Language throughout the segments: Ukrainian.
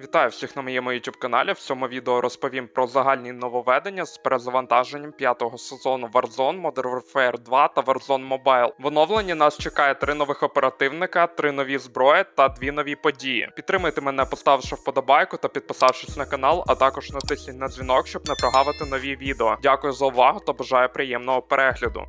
Вітаю всіх на моєму YouTube каналі. В цьому відео розповім про загальні нововведення з перезавантаженням п'ятого сезону Warzone, Modern Warfare 2 та Warzone Mobile. В оновленні нас чекає три нових оперативника, три нові зброї та дві нові події. Підтримайте мене, поставивши вподобайку та підписавшись на канал, а також натисніть на дзвінок, щоб не прогавити нові відео. Дякую за увагу та бажаю приємного перегляду.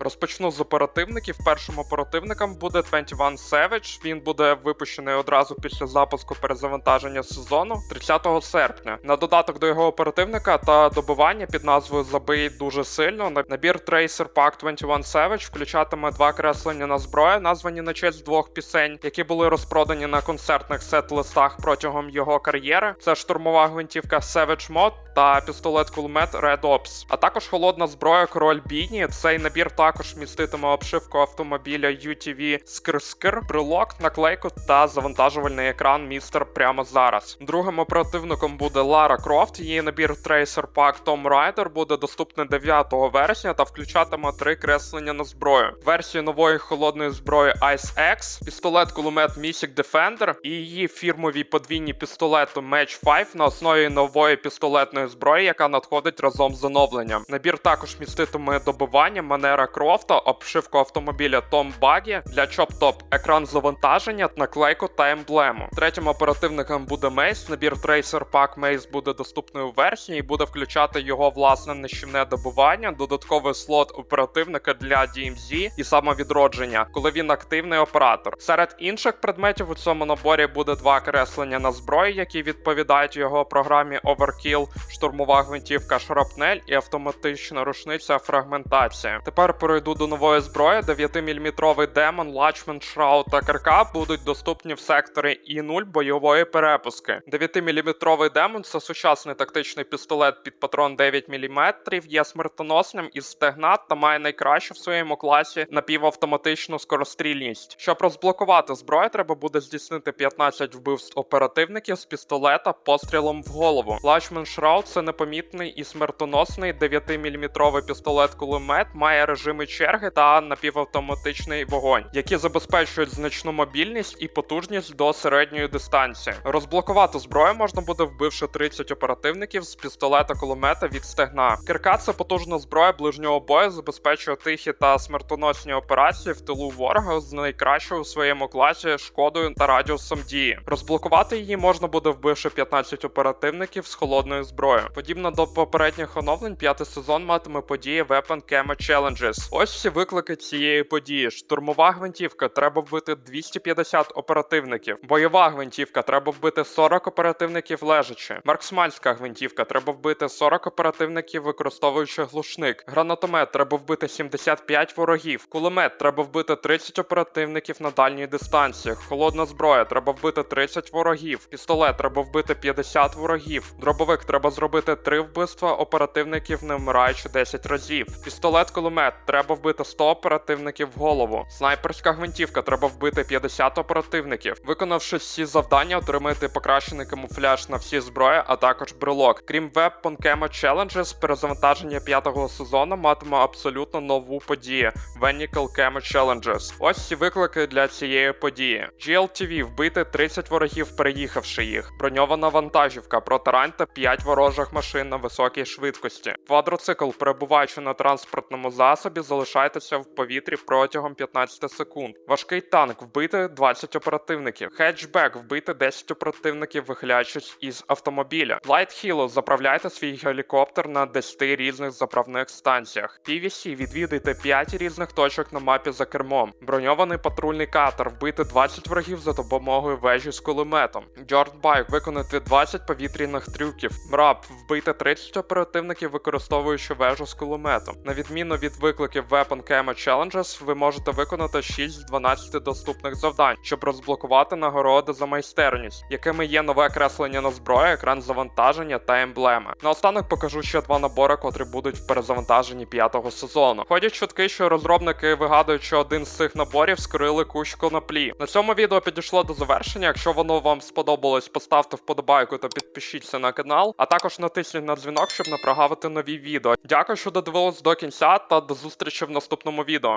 Розпочну з оперативників. Першим оперативником буде 21 Savage. Він буде випущений одразу після запуску перезавантаження сезону 30 серпня. На додаток до його оперативника та добивання під назвою Забий дуже сильно. Набір Tracer Pack 21 Savage включатиме два креслення на зброю, названі на честь двох пісень, які були розпродані на концертних сет-листах протягом його кар'єри. Це штурмова гвинтівка Savage Mod та пістолет-кулемет Red Ops, а також холодна зброя Король Бійні. Цей набір також міститиме обшивку автомобіля UTV Скр-Скр, брелок, наклейку та завантажувальний екран містер прямо зараз. Другим оперативником буде Лара Крофт. Її набір Tracer Pack Tomb Raider буде доступний 9 вересня та включатиме три креслення на зброю. Версію нової холодної зброї Ice X, пістолет-кулемет Mythic Defender і її фірмові подвійні пістолети Match 5 на основі нової пістолетної зброї, яка надходить разом з оновленням. Набір також міститиме добивання манера Крофта, обшивку автомобіля Tom Buggy для чоп-топ, екран завантаження, наклейку та емблему. Третім оперативником буде Mace. Набір Tracer Pack Mace буде доступний у версії і буде включати його власне нищівне добування, додатковий слот оперативника для DMZ і самовідродження, коли він активний оператор. Серед інших предметів у цьому наборі буде два креслення на зброї, які відповідають його програмі Overkill, штурмова гвинтівка Шрапнель і автоматична рушниця фрагментація. Тепер перейду до нової зброї. 9-мм демон, Лачмен, Шраут та КРК будуть доступні в секторі І0 бойової перепуски. 9-мм демон це сучасний тактичний пістолет під патрон 9 мм, є смертоносним із стегна та має найкращу в своєму класі напівавтоматичну скорострільність. Щоб розблокувати зброю, треба буде здійснити 15 вбивств оперативників з пістолета пострілом в голову. Лачмен Шраут це непомітний і смертоносний 9-мм пістолет-кулемет, має режими черги та напівавтоматичний вогонь, які забезпечують значну мобільність і потужність до середньої дистанції. Розблокувати зброю можна буде вбивши 30 оперативників з пістолета кулемета від стегна. Кирка це потужна зброя ближнього бою, забезпечує тихі та смертоносні операції в тилу ворога з найкращою у своєму класі шкодою та радіусом дії. Розблокувати її можна буде вбивши 15 оперативників з холодною зброєю. Подібно до попередніх оновлень, п'ятий сезон матиме події Weapon Camo Challenges. Ось всі виклики цієї події. Штурмова гвинтівка треба вбити 250 оперативників. Бойова гвинтівка треба вбити 40 оперативників лежачи. Марксманська гвинтівка треба вбити 40 оперативників, використовуючи глушник. Гранатомет треба вбити 75 ворогів. Кулемет треба вбити 30 оперативників на дальній дистанції. Холодна зброя треба вбити 30 ворогів. Пістолет треба вбити 50 ворогів. Дробовик треба зробити 3 вбивства оперативників, не вмираючи 10 разів. Пістолет кулемет треба вбити 100 оперативників в голову. Снайперська гвинтівка треба вбити 50 оперативників. Виконавши всі завдання, отримаєте покращений камуфляж на всі зброї, а також брелок. Крім Weapon Camo Challenges, перезавантаження п'ятого сезону матиме абсолютно нову подію Venical Camo Challenges. Ось всі виклики для цієї події. GLTV вбити 30 ворогів, переїхавши їх. Броньована вантажівка, протарань та 5 ворожих машин на високій швидкості. Квадроцикл, перебуваючи на транспортному засобі, залишайтеся в повітрі протягом 15 секунд. Важкий танк вбити 20 оперативників. Хетчбек вбити 10 оперативників, вихиляючись із автомобіля. Light Hilo заправляйте свій гелікоптер на 10 різних заправних станціях. PVC відвідайте 5 різних точок на мапі за кермом. Броньований патрульний катер вбити 20 ворогів за допомогою вежі з кулеметом. Джордбайк виконати 20 повітряних трюків. Мрап вбити 30 оперативників, використовуючи вежу з кулеметом. На відміну від викликів Weapon Camo Challenges, ви можете виконати 6 з 12 доступних завдань, щоб розблокувати нагороди за майстерність, якими є нове креслення на зброю, екран завантаження та емблеми. Наостанок покажу ще два набори, котрі будуть в перезавантаженні п'ятого сезону. Ходять чутки, що розробники вигадують, що один з цих наборів скрили кущ коноплі. На цьому відео підійшло до завершення. Якщо воно вам сподобалось, поставте вподобайку та підпишіться на канал, а також натисніть на дзвінок, щоб не прогавити нові відео. Дякую, що додивились до кінця, та до зустрічі в наступному відео.